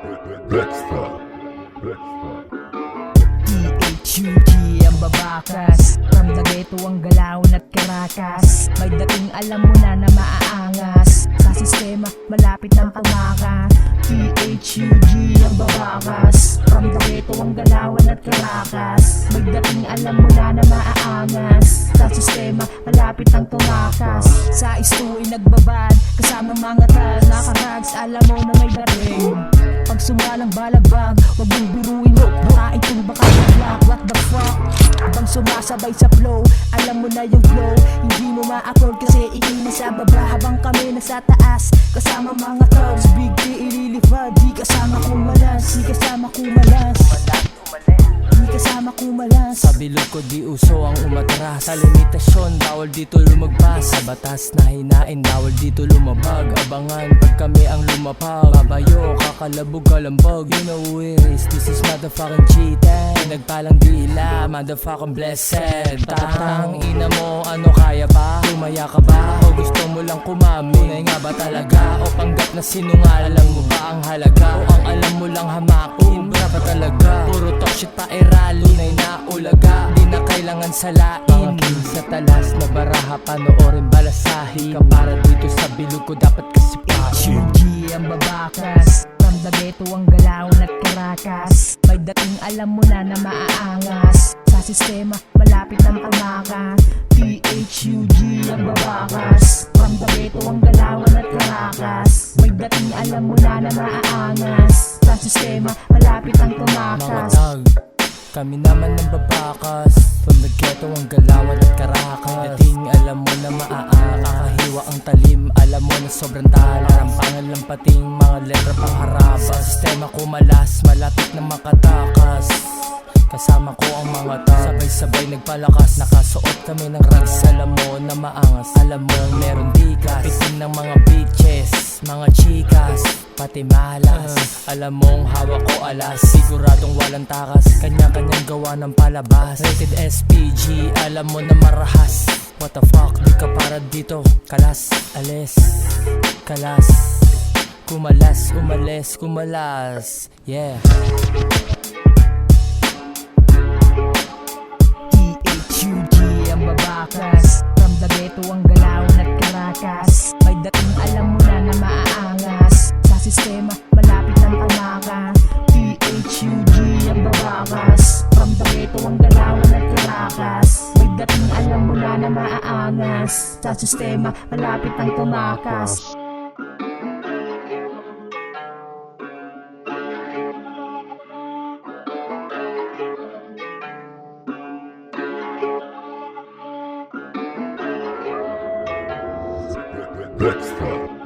Blackstar. Blackstar. Ang babakas. From ghetto ang galawin at karakas. May dating alam mo na na maaangas Sa sistema malapit ng tumakas T-H-U-G ang babakas. From ghetto ang galawin at karakas. May dating alam mo na na maaangas Sa sistema malapit ng tumakas. Sa istuin nagbabad Kasama mga tal Nakarags alam mo na may dating pag sumalang balagbag, wag mong biruin mo Baka itong baka black, what the fuck? Habang sumasabay sa flow, alam mo na yung flow. Hindi mo ma-afford kasi ikaw nasa baba. Habang kami nasa taas, kasama mga thugs. Big T ililipad, di kasama kumalas. Di kasama kumalas. Di kasama kumalas Sa bilog ko di uso ang umatras Sa limitasyon, bawal dito lumagpas Sa batas na hinain, bawal dito lumabag Abangan pag kami ang lumapag Babayo, kakalabog, kalambog You know it is, this is motherfucking cheating Nagpalang dila, motherfucking blessed Tatang ina mo, ano kaya pa? Tumaya ka ba? O gusto mo lang kumami? Tunay nga ba talaga? O panggap na sinungal? Alam mo ba ang halaga? Kailangan salain. Sa talas na baraha Panoorin balasahin. Ka para dito sa bilog ko dapat kasipahin HUG ang babakas ghetto ang galawin at karakas. May dating alam mo na na maaangas. Sa sistema malapit ang tumakas T-H-U-G ang babakas ghetto ang galawin at karakas. May dating alam mo na na maaangas. Sa sistema malapit ang tumakas kami naman ng babakas. From the ghetto ang galawan at karakas Dating alam mo na maaang Kakahiwa ang talim. Alam mo na sobrang tala Rampangan lang pating mga letra pang harap Sa sistema kumalas Malapit na makatakas. Kasama ko ang mga tao Sabay-sabay nagpalakas. Nakasuot kami ng rags. Alam mo na maangas. Alam mo meron dikas Pitin ng mga bitches. Mga chikas Pati malas Alam mong hawak ko alas Siguradong walang takas. Kanya-kanyang gawa ng palabas. Rated SPG Alam mo na marahas. What the fuck Di ka para dito. Kalas Alis Kalas. Kumalas Umalis Kumalas. Yeah. T-H-U-G ang babakas. The ghetto ang ghetto ang galawin at karakas May dating alam mo na na maaangas Sa sistema malapit ang tumakas Blackstar. Blackstar.